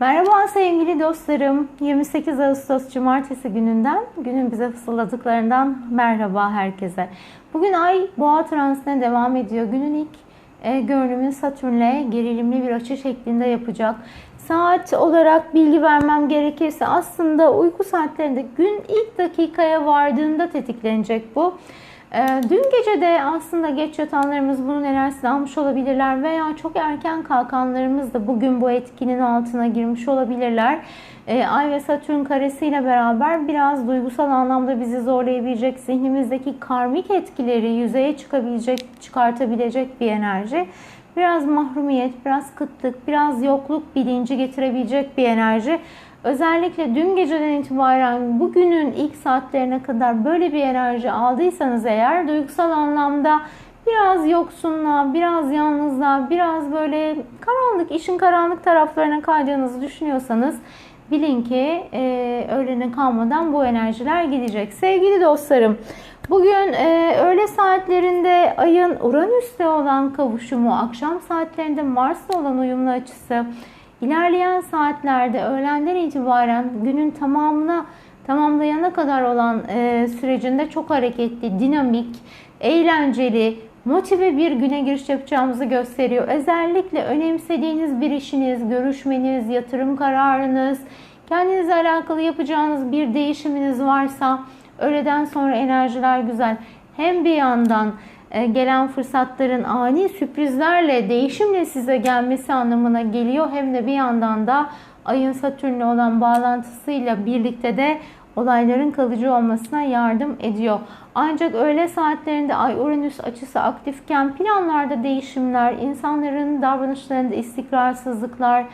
Merhaba sevgili dostlarım. 28 Ağustos Cumartesi gününden, günün bize fısıldadıklarından merhaba herkese. Bugün Ay Boğa transitine devam ediyor. Günün ilk e, görünümünü Satürn'le gerilimli bir açı şeklinde yapacak. Saat olarak bilgi vermem gerekirse aslında uyku saatlerinde gün ilk dakikaya vardığında tetiklenecek bu. Ee, dün gece de aslında geç yatanlarımız bunun enerjisini almış olabilirler veya çok erken kalkanlarımız da bugün bu etkinin altına girmiş olabilirler. Ee, Ay ve Satürn karesiyle beraber biraz duygusal anlamda bizi zorlayabilecek, zihnimizdeki karmik etkileri yüzeye çıkabilecek, çıkartabilecek bir enerji. Biraz mahrumiyet, biraz kıtlık, biraz yokluk bilinci getirebilecek bir enerji. Özellikle dün geceden itibaren bugünün ilk saatlerine kadar böyle bir enerji aldıysanız eğer duygusal anlamda biraz yoksunluğa, biraz yalnızlığa, biraz böyle karanlık, işin karanlık taraflarına kaydığınızı düşünüyorsanız bilin ki e, öğlene kalmadan bu enerjiler gidecek. Sevgili dostlarım, bugün e, öğle saatlerinde ayın Uranüs'te olan kavuşumu, akşam saatlerinde Mars'la olan uyumlu açısı, İlerleyen saatlerde öğlenden itibaren günün tamamına tamamlayana kadar olan e, sürecinde çok hareketli, dinamik, eğlenceli, motive bir güne giriş yapacağımızı gösteriyor. Özellikle önemsediğiniz bir işiniz, görüşmeniz, yatırım kararınız, kendinizle alakalı yapacağınız bir değişiminiz varsa öğleden sonra enerjiler güzel. Hem bir yandan gelen fırsatların ani sürprizlerle, değişimle size gelmesi anlamına geliyor. Hem de bir yandan da ayın Satürn'le olan bağlantısıyla birlikte de olayların kalıcı olmasına yardım ediyor. Ancak öğle saatlerinde Ay Uranüs açısı aktifken planlarda değişimler, insanların davranışlarında istikrarsızlıklar,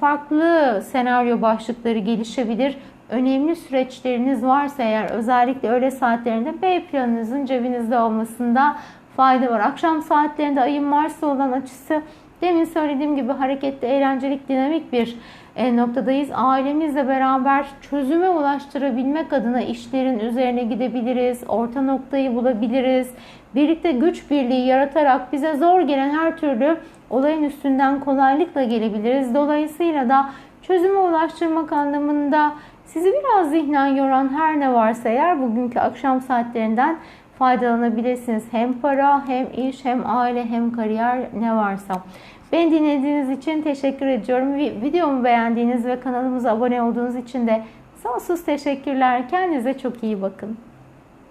farklı senaryo başlıkları gelişebilir önemli süreçleriniz varsa eğer özellikle öğle saatlerinde B planınızın cebinizde olmasında fayda var. Akşam saatlerinde ayın Mars'la olan açısı demin söylediğim gibi hareketli, eğlencelik, dinamik bir e, noktadayız. Ailemizle beraber çözüme ulaştırabilmek adına işlerin üzerine gidebiliriz, orta noktayı bulabiliriz. Birlikte güç birliği yaratarak bize zor gelen her türlü olayın üstünden kolaylıkla gelebiliriz. Dolayısıyla da çözüme ulaştırmak anlamında sizi biraz zihnen yoran her ne varsa eğer bugünkü akşam saatlerinden faydalanabilirsiniz. Hem para, hem iş, hem aile, hem kariyer ne varsa. Beni dinlediğiniz için teşekkür ediyorum. Videomu beğendiğiniz ve kanalımıza abone olduğunuz için de sonsuz teşekkürler. Kendinize çok iyi bakın.